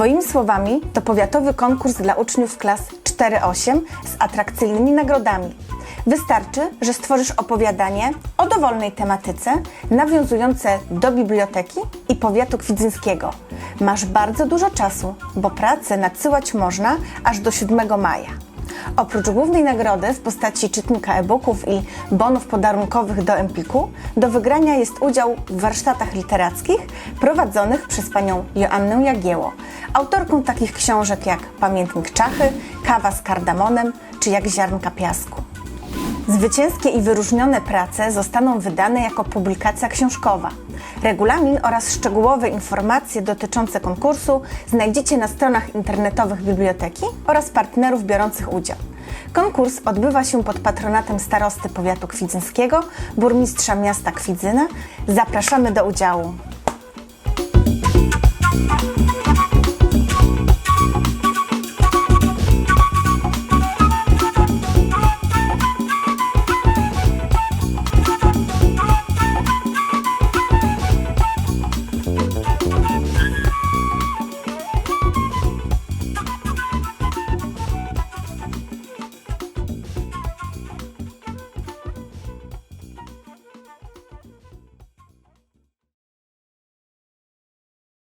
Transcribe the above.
Twoimi słowami to powiatowy konkurs dla uczniów klas 4-8 z atrakcyjnymi nagrodami. Wystarczy, że stworzysz opowiadanie o dowolnej tematyce, nawiązujące do biblioteki i powiatu kwidzyńskiego. Masz bardzo dużo czasu, bo pracę nadsyłać można aż do 7 maja. Oprócz głównej nagrody w postaci czytnika e-booków i bonów podarunkowych do Empiku, do wygrania jest udział w warsztatach literackich prowadzonych przez panią Joannę Jagieło, autorką takich książek jak Pamiętnik Czachy, Kawa z kardamonem czy Jak ziarnka piasku. Zwycięskie i wyróżnione prace zostaną wydane jako publikacja książkowa. Regulamin oraz szczegółowe informacje dotyczące konkursu znajdziecie na stronach internetowych biblioteki oraz partnerów biorących udział. Konkurs odbywa się pod patronatem starosty powiatu kwidzyńskiego, burmistrza miasta Kwidzyna. Zapraszamy do udziału.